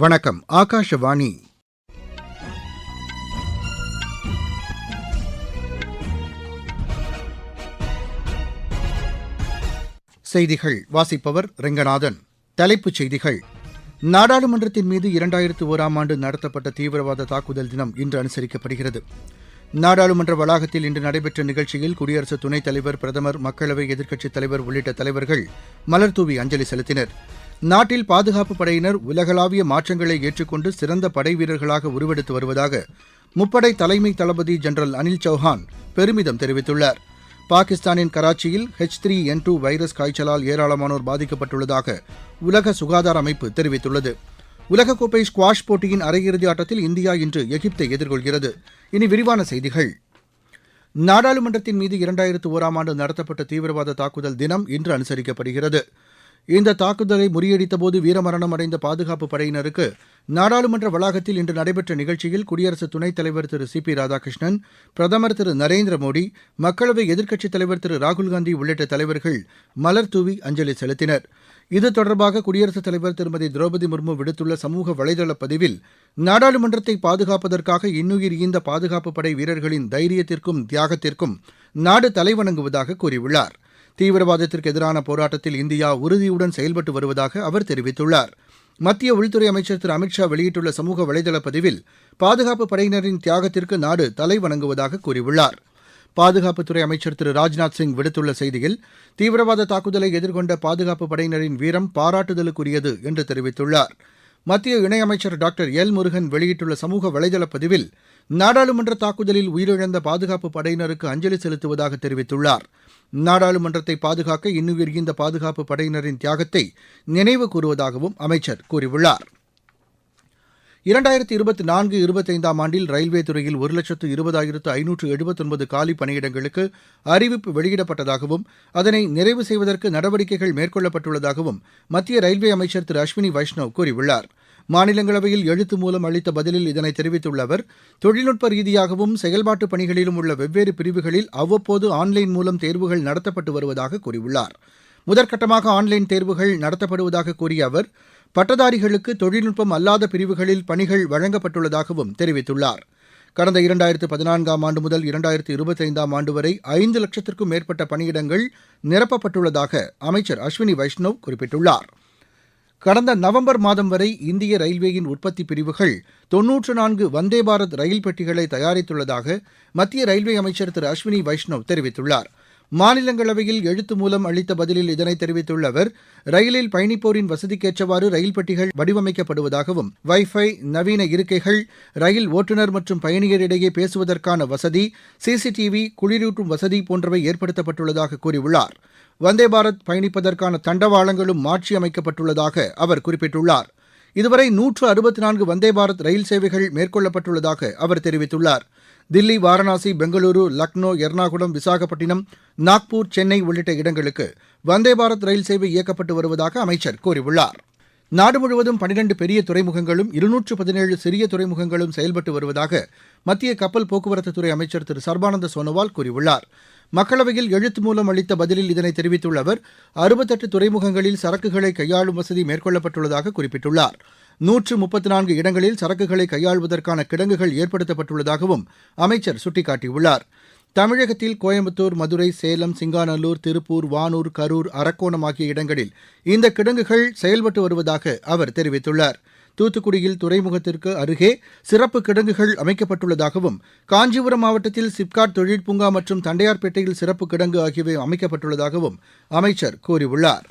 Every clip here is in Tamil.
வணக்கம் ஆகாஷவாணி. செய்திகள் வாசிப்பவர் ரெங்கநாதன். தலைப்புச் செய்திகள். நாடாளுமன்றத்தின் மீது இரண்டாயிரத்து ஓராம் ஆண்டு நடத்தப்பட்ட தீவிரவாத தாக்குதல் தினம் இன்று அனுசரிக்கப்படுகிறது. நாடாளுமன்ற வளாகத்தில் இன்று நடைபெற்ற நிகழ்ச்சியில் குடியரசு துணைத் தலைவர் பிரதமர் மக்களவை எதிர்க்கட்சித் தலைவர் உள்ளிட்ட தலைவர்கள் மலர்தூவி அஞ்சலி செலுத்தினர். நாட்டில் பாதுகாப்பு படையினர் உலகளாவிய மாற்றங்களை ஏற்றுக்கொண்டு சிறந்த படை வீரர்களாக உருவெடுத்து வருவதாக முப்படை தலைமை தளபதி ஜெனரல் அனில் சௌஹான் பெருமிதம் தெரிவித்துள்ளார். பாகிஸ்தானின் கராச்சியில் H three N two virus காய்ச்சலால் ஏராளமானோர் பாதிக்கப்பட்டுள்ளதாக உலக சுகாதார அமைப்பு தெரிவித்துள்ளது. உலகக்கோப்பை ஸ்குவாஷ் போட்டியின் அரையிறுதி ஆட்டத்தில் இந்தியா இன்று எகிப்தை எதிர்கொள்கிறது. இனி விரிவான செய்திகள். நாடாளுமன்றத்தின் மீது இரண்டாயிரத்து ஓராம் ஆண்டு நடத்தப்பட்ட தீவிரவாத தாக்குதல் தினம் இன்று அனுசரிக்கப்படுகிறது. இந்த தாக்குதலை முறியடித்தபோது வீரமரணம் அடைந்த பாதுகாப்பு படையினருக்கு நாடாளுமன்ற வளாகத்தில் இன்று நடைபெற்ற நிகழ்ச்சியில் குடியரசு துணைத் தலைவர் திரு சி பி ராதாகிருஷ்ணன் பிரதமர் திரு நரேந்திர மோடி மக்களவை எதிர்க்கட்சித் தலைவர் திரு ராகுல்காந்தி உள்ளிட்ட தலைவர்கள் மலர் தூவி அஞ்சலி செலுத்தினர். இது தொடர்பாக குடியரசுத் தலைவர் திருமதி திரௌபதி முர்மு விடுத்துள்ள சமூக வலைதள பதிவில் நாடாளுமன்றத்தை பாதுகாப்பதற்காக இன்னுயிர் ஈந்த பாதுகாப்பு படை வீரர்களின் தைரியத்திற்கும் தியாகத்திற்கும் நாடு தலைவணங்குவதாக கூறியுள்ளார். தீவிரவாதத்திற்கு எதிரான போராட்டத்தில் இந்தியா உறுதியுடன் செயல்பட்டு வருவதாக அவர் தெரிவித்துள்ளார். மத்திய உள்துறை அமைச்சர் திரு அமித்ஷா வெளியிட்டுள்ள சமூக வலைதள பதிவில் பாதுகாப்பு படையினரின் தியாகத்திற்கு நாடு தலைவணங்குவதாக கூறியுள்ளார். பாதுகாப்புத்துறை அமைச்சர் திரு ராஜ்நாத் சிங் விடுத்துள்ள செய்தியில் தீவிரவாத தாக்குதலை எதிர்கொண்ட பாதுகாப்பு படையினரின் வீரம் பாராட்டுதலுக்குரியது என்று தெரிவித்துள்ளார். மத்திய இணையமைச்சர் டாக்டர் எல் முருகன் வெளியிட்டுள்ள சமூக வலைதள பதிவில் நாடாளுமன்ற தாக்குதலில் உயிரிழந்த பாதுகாப்பு படையினருக்கு அஞ்சலி செலுத்துவதாக தெரிவித்துள்ளார். நாடாளுமன்றத்தை பாதுகாக்க இன்னுயிர் ஈந்த பாதுகாப்பு படையினரின் தியாகத்தை நினைவு கூறுவதாகவும் அமைச்சர் கூறியுள்ளார். இரண்டாயிரத்தி இருபத்தி நான்கு இருபத்தைந்தாம் ஆண்டில் ரயில்வே துறையில் ஒரு லட்சத்து இருபதாயிரத்து ஐநூற்று எழுபத்தொன்பது காலி பணியிடங்களுக்கு அறிவிப்பு வெளியிடப்பட்டதாகவும் அதனை நிறைவு செய்வதற்கு நடவடிக்கைகள் மேற்கொள்ளப்பட்டுள்ளதாகவும் மத்திய ரயில்வே அமைச்சர் திரு அஸ்வினி வைஷ்ணவ் கூறியுள்ளார். மாநிலங்களவையில் எழுத்து மூலம் அளித்த பதிலில் இதனை தெரிவித்துள்ள அவர் தொழில்நுட்ப ரீதியாகவும் செயல்பாட்டு பணிகளிலும் உள்ள வெவ்வேறு பிரிவுகளில் அவ்வப்போது ஆன்லைன் மூலம் தேர்வுகள் நடத்தப்பட்டு வருவதாக கூறியுள்ளார். முதற்கட்டமாக ஆன்லைன் தேர்வுகள் நடத்தப்படுவதாக கூறிய அவர் பட்டதாரிகளுக்கு தொழில்நுட்பம் அல்லாத பிரிவுகளில் பணிகள் வழங்கப்பட்டுள்ளதாகவும் தெரிவித்துள்ளார். கடந்த இரண்டாயிரத்து பதினான்காம் ஆண்டு முதல் இரண்டாயிரத்து இருபத்தைந்தாம் ஆண்டு வரை ஐந்து லட்சத்திற்கும் மேற்பட்ட பணியிடங்கள் நிரப்பப்பட்டுள்ளதாக அமைச்சர் அஸ்வினி வைஷ்ணவ் குறிப்பிட்டுள்ளார். கடந்த நவம்பர் மாதம் வரை இந்திய ரயில்வேயின் உற்பத்தி பிரிவுகள் தொன்னூற்று நான்கு வந்தே பாரத் ரயில் பெட்டிகளை தயாரித்துள்ளதாக மத்திய ரயில்வே அமைச்சர் திரு அஸ்வினி வைஷ்ணவ் தெரிவித்துள்ளார். மாநிலங்களவையில் எழுத்து மூலம் அளித்த பதிலில் இதனை தெரிவித்துள்ள அவர் ரயிலில் பயணிப்போரின் வசதிக்கேற்றவாறு ரயில் பெட்டிகள் வடிவமைக்கப்படுவதாகவும் வைஃபை நவீன இருக்கைகள் ரயில் ஓட்டுநர் மற்றும் பயணியரிடையே பேசுவதற்கான வசதி சிசிடிவி குளிரூட்டும் வசதி போன்றவை ஏற்படுத்தப்பட்டுள்ளதாக கூறியுள்ளார். வந்தே பாரத் பயணிப்பதற்கான தண்டவாளங்களும் மாற்றியமைக்கப்பட்டுள்ளதாக அவர் குறிப்பிட்டுள்ளார். இதுவரை நூற்று அறுபத்தி நான்கு வந்தே பாரத் ரயில் சேவைகள் மேற்கொள்ளப்பட்டுள்ளதாக அவர் தெரிவித்துள்ளார். தில்லி வாரணாசி பெங்களூரு லக்னோ எர்ணாகுளம் விசாகப்பட்டினம் நாக்பூர் சென்னை உள்ளிட்ட இடங்களுக்கு வந்தே பாரத் ரயில் சேவை இயக்கப்பட்டு வருவதாக அமைச்சர் கூறியுள்ளார். நாடு முழுவதும் பனிரெண்டு பெரிய துறைமுகங்களும் இருநூற்று பதினேழு சிறிய துறைமுகங்களும் செயல்பட்டு வருவதாக மத்திய கப்பல் போக்குவரத்துத்துறை அமைச்சர் திரு சர்பானந்த சோனோவால் கூறியுள்ளார். மக்களவையில் எழுத்து மூலம் அளித்த பதிலில் இதனை தெரிவித்துள்ள அவர் அறுபத்தெட்டு துறைமுகங்களில் சரக்குகளை கையாளும் வசதி மேற்கொள்ளப்பட்டுள்ளதாக குறிப்பிட்டுள்ளார். நூற்று முப்பத்தி நான்கு இடங்களில் சரக்குகளை கையாள்வதற்கான கிடங்குகள் ஏற்படுத்தப்பட்டுள்ளதாகவும் அமைச்சர் சுட்டிக்காட்டியுள்ளார். தமிழகத்தில் கோயம்புத்தூர் மதுரை சேலம் சிங்காநல்லூர் திருப்பூர் வானூர் கரூர் அரக்கோணம் ஆகிய இடங்களில் இந்த கிடங்குகள் செயல்பட்டு வருவதாக அவர் தெரிவித்துள்ளார். தூத்துக்குடியில் துறைமுகத்திற்கு அருகே சிறப்பு கிடங்குகள் அமைக்கப்பட்டுள்ளதாகவும் காஞ்சிபுரம் மாவட்டத்தில் சிப்காட் தொழிற்பூங்கா மற்றும் தண்டையார்பேட்டையில் சிறப்பு கிடங்கு ஆகியவை அமைக்கப்பட்டுள்ளதாகவும் அமைச்சர் கூறியுள்ளார்.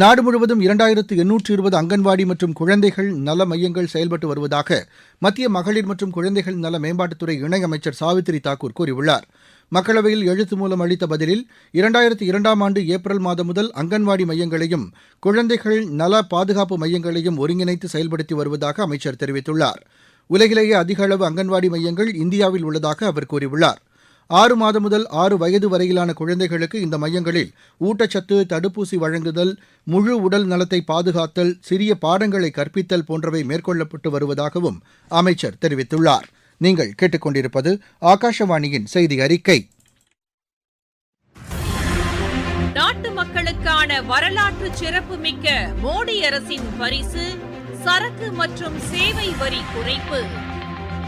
நாடு முழுவதும் இரண்டாயிரத்து எண்ணூற்று இருபது அங்கன்வாடி மற்றும் குழந்தைகள் நல மையங்கள் செயல்பட்டு வருவதாக மத்திய மகளிர் மற்றும் குழந்தைகள் நல மேம்பாட்டுத்துறை இணையமைச்சர் சாவித்திரி தாக்கூர் கூறியுள்ளார். மக்களவையில் எழுத்து மூலம் அளித்த பதிலில் இரண்டாயிரத்து இரண்டாம் ஆண்டு ஏப்ரல் மாதம் முதல் அங்கன்வாடி மையங்களையும் குழந்தைகள் நல பாதுகாப்பு மையங்களையும் ஒருங்கிணைத்து செயல்படுத்தி வருவதாக அமைச்சர் தெரிவித்துள்ளார். உலகிலேயே அதிக அளவு அங்கன்வாடி மையங்கள் இந்தியாவில் உள்ளதாக அவர் கூறியுள்ளார். ஆறு மாதம் முதல் ஆறு வயது வரையிலான குழந்தைகளுக்கு இந்த மையங்களில் ஊட்டச்சத்து தடுப்பூசி வழங்குதல் முழு உடல் நலத்தை பாதுகாத்தல் சிறிய பாடங்களை கற்பித்தல் போன்றவை மேற்கொள்ளப்பட்டு வருவதாகவும் அமைச்சர் தெரிவித்துள்ளார். நீங்கள் கேட்டுக்கொண்டிருப்பது ஆகாஷவாணியின் செய்தி அறிக்கை. நாட்டு மக்களுக்கான வரலாற்று சிறப்புமிக்க மோடி அரசின் பரிசு சரக்கு மற்றும் சேவை வரி குறைப்பு.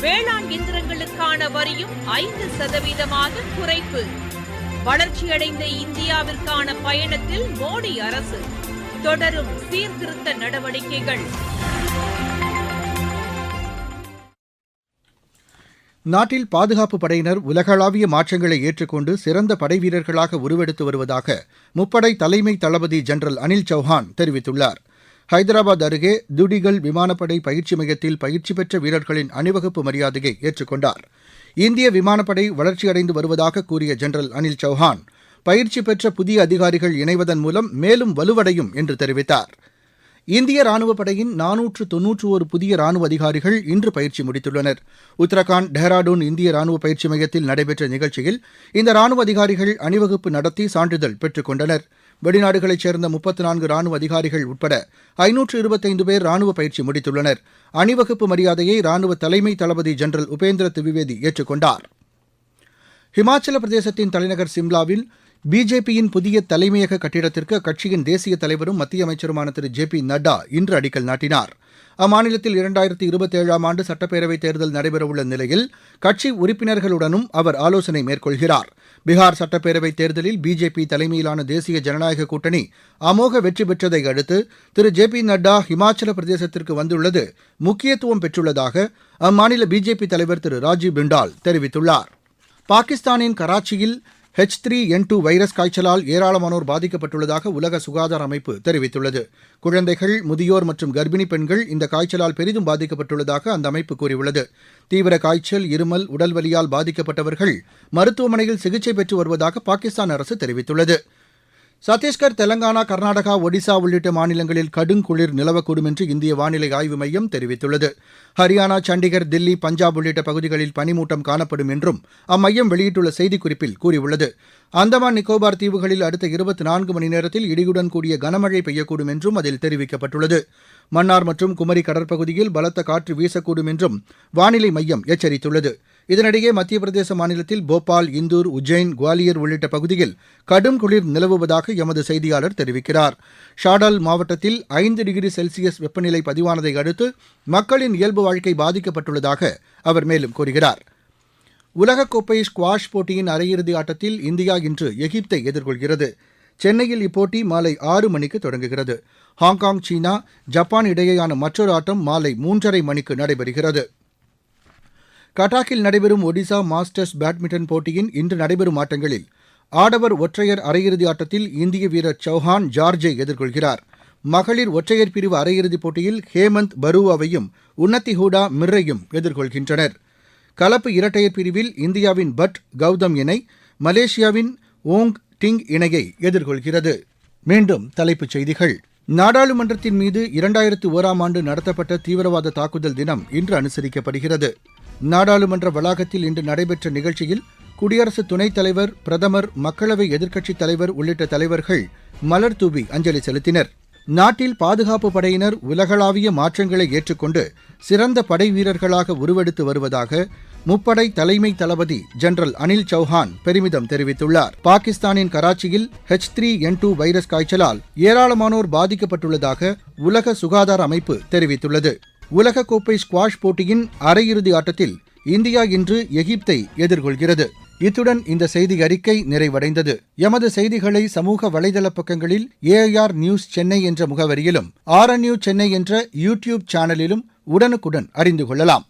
வேளாண் இயந்திரங்களுக்கான வரியும் ஐந்து சதவீதமாக குறைப்பு. வளர்ச்சியடைந்த இந்தியாவிற்கான பயணத்தில் மோடி அரசு. தொடரும் சீர்திருத்த நடவடிக்கைகள். நாட்டில் பாதுகாப்பு படையினர் உலகளாவிய மாற்றங்களை ஏற்றுக்கொண்டு சிறந்த படைவீரர்களாக உருவெடுத்து வருவதாக முப்படை தலைமை தளபதி ஜெனரல் அனில் சௌஹான் தெரிவித்துள்ளார். ஹைதராபாத் அருகே துடிகல் விமானப்படை பயிற்சி மையத்தில் பயிற்சி பெற்ற வீரர்களின் அணிவகுப்பு மரியாதையை ஏற்றுக்கொண்டார். இந்திய விமானப்படை வளர்ச்சியடைந்து வருவதாக கூறிய ஜெனரல் அனில் சௌஹான் பயிற்சி பெற்ற புதிய அதிகாரிகள் இணைவதன் மூலம் மேலும் வலுவடையும் என்று தெரிவித்தார். இந்திய ராணுவப் படையின் நானூற்று தொன்னூற்று ஒரு புதிய ராணுவ அதிகாரிகள் இன்று பயிற்சி முடித்துள்ளனர். உத்தரகாண்ட் டேராடூன் இந்திய ராணுவ பயிற்சி மையத்தில் நடைபெற்ற நிகழ்ச்சியில் இந்த ராணுவ அதிகாரிகள் அணிவகுப்பு நடத்தி சான்றிதழ் பெற்றுக் கொண்டனர். வெளிநாடுகளைச் சேர்ந்த முப்பத்து நான்கு ராணுவ அதிகாரிகள் உட்பட ஐநூற்று இருபத்தைந்து பேர் ராணுவ பயிற்சி முடித்துள்ளனர். அணிவகுப்பு மரியாதையை ராணுவ தலைமை தளபதி ஜெனரல் உபேந்திர திவிவேதி ஏற்றுக்கொண்டார். ஹிமாச்சல பிரதேசத்தின் தலைநகர் சிம்லாவில் பிஜேபியின் புதிய தலைமையக கட்டிடத்திற்கு அக்கட்சியின் தேசிய தலைவரும் மத்திய அமைச்சருமான திரு. ஜே. பி. நட்டா இன்று அடிக்கல் நாட்டினார். அம்மாநிலத்தில் இரண்டாயிரத்தி இருபத்தேழாம் ஆண்டு சட்டப்பேரவைத் தேர்தல் நடைபெறவுள்ள நிலையில் கட்சி உறுப்பினர்களுடனும் அவர் ஆலோசனை மேற்கொள்கிறார். பீகார் சட்டப்பேரவைத் தேர்தலில் பிஜேபி தலைமையிலான தேசிய ஜனநாயக கூட்டணி அமோக வெற்றி பெற்றதை அடுத்து திரு. ஜே. பி. நட்டா ஹிமாச்சல பிரதேசத்திற்கு வந்துள்ளது முக்கியத்துவம் பெற்றுள்ளதாக அம்மாநில பிஜேபி தலைவர் திரு. ராஜீவ் பிண்டால் தெரிவித்துள்ளார். பாகிஸ்தானின் கராச்சியில் H three N two virus காய்ச்சலால் ஏராளமானோர் பாதிக்கப்பட்டுள்ளதாக உலக சுகாதார அமைப்பு தெரிவித்துள்ளது. குழந்தைகள் முதியோர் மற்றும் கர்ப்பிணி பெண்கள் இந்த காய்ச்சலால் பெரிதும் பாதிக்கப்பட்டுள்ளதாக அந்த அமைப்பு கூறியுள்ளது. தீவிர காய்ச்சல் இருமல் உடல்வலியால் பாதிக்கப்பட்டவர்கள் மருத்துவமனையில் சிகிச்சை பெற்று வருவதாக பாகிஸ்தான் அரசு தெரிவித்துள்ளது. சத்தீஸ்கர் தெலங்கானா கர்நாடகா ஒடிசா உள்ளிட்ட மாநிலங்களில் கடுங்குளிர் நிலவக்கூடும் என்று இந்திய வானிலை ஆய்வு மையம் தெரிவித்துள்ளது. ஹரியானா சண்டிகர் தில்லி பஞ்சாப் உள்ளிட்ட பகுதிகளில் பனிமூட்டம் காணப்படும் என்றும் அம்மையம் வெளியிட்டுள்ள செய்திக்குறிப்பில் கூறியுள்ளது. அந்தமான் நிக்கோபார் தீவுகளில் அடுத்த இருபத்தி நான்கு மணி நேரத்தில் இடியுடன் கூடிய கனமழை பெய்யக்கூடும் என்றும் அதில் தெரிவிக்கப்பட்டுள்ளது. மன்னார் மற்றும் குமரி கடற்பகுதியில் பலத்த காற்று வீசக்கூடும் என்றும் வானிலை மையம் எச்சரித்துள்ளது. இதனிடையே மத்திய பிரதேச மாநிலத்தில் போபால் இந்தூர் உஜ்ஜைன் குவாலியர் உள்ளிட்ட பகுதியில் கடும் குளிர் நிலவுவதாக எமது செய்தியாளர் தெரிவிக்கிறார். ஷாடால் மாவட்டத்தில் ஐந்து டிகிரி செல்சியஸ் வெப்பநிலை பதிவானதை அடுத்து மக்களின் இயல்பு வாழ்க்கை பாதிக்கப்பட்டுள்ளதாக அவர் மேலும் கூறுகிறார். உலகக்கோப்பை ஸ்குவாஷ் போட்டியின் அரையிறுதி ஆட்டத்தில் இந்தியா இன்று எகிப்தை எதிர்கொள்கிறது. சென்னையில் இப்போட்டி மாலை ஆறு மணிக்கு தொடங்குகிறது. ஹாங்காங் சீனா ஜப்பான் இடையேயான மற்றொரு ஆட்டம் மாலை மூன்றரை மணிக்கு நடைபெறுகிறது. கட்டாக்கில் நடைபெறும் ஒடிசா மாஸ்டர்ஸ் பேட்மிண்டன் போட்டியின் இன்று நடைபெறும் ஆட்டங்களில் ஆடவர் ஒற்றையர் அரையிறுதி ஆட்டத்தில் இந்திய வீரர் சௌஹான் ஜார்ஜை எதிர்கொள்கிறார். மகளிர் ஒற்றையர் பிரிவு அரையிறுதிப் போட்டியில் ஹேமந்த் பருவாவையும் உன்னத்தி ஹூடா மிர்ரையும் எதிர்கொள்கின்றனர். கலப்பு இரட்டையர் பிரிவில் இந்தியாவின் பட் கௌதம் இணை மலேசியாவின் ஓங் டிங் இணையை எதிர்கொள்கிறது. மீண்டும் தலைப்புச் செய்திகள். நாடாளுமன்றத்தின் மீது இரண்டாயிரத்து ஓராம் ஆண்டு நடத்தப்பட்ட தீவிரவாத தாக்குதல் தினம் இன்று அனுசரிக்கப்படுகிறது. நாடாளுமன்ற வளாகத்தில் இன்று நடைபெற்ற நிகழ்ச்சியில் குடியரசு துணைத் தலைவர் பிரதமர் மக்களவை எதிர்க்கட்சித் தலைவர் உள்ளிட்ட தலைவர்கள் மலர் தூவி அஞ்சலி செலுத்தினர். நாட்டில் பாதுகாப்பு படையினர் உலகளாவிய மாற்றங்களை ஏற்றுக்கொண்டு சிறந்த படை வீரர்களாக உருவெடுத்து வருவதாக முப்படை தலைமை தளபதி ஜெனரல் அனில் சௌஹான் பெருமிதம் தெரிவித்துள்ளார். பாகிஸ்தானின் கராச்சியில் H three N two virus காய்ச்சலால் ஏராளமானோர் பாதிக்கப்பட்டுள்ளதாக உலக சுகாதார அமைப்பு தெரிவித்துள்ளது. உலகக்கோப்பை ஸ்குவாஷ் போட்டியின் அரையிறுதி ஆட்டத்தில் இந்தியா இன்று எகிப்தை எதிர்கொள்கிறது. இத்துடன் இந்த செய்தி அறிக்கை நிறைவடைந்தது. எமது செய்திகளை சமூக வலைதள பக்கங்களில் ஏஐஆர் நியூஸ் சென்னை என்ற முகவரியிலும் ஆர்என்யூ சென்னை என்ற யூடியூப் சேனலிலும் உடனுக்குடன் அறிந்து கொள்ளலாம்.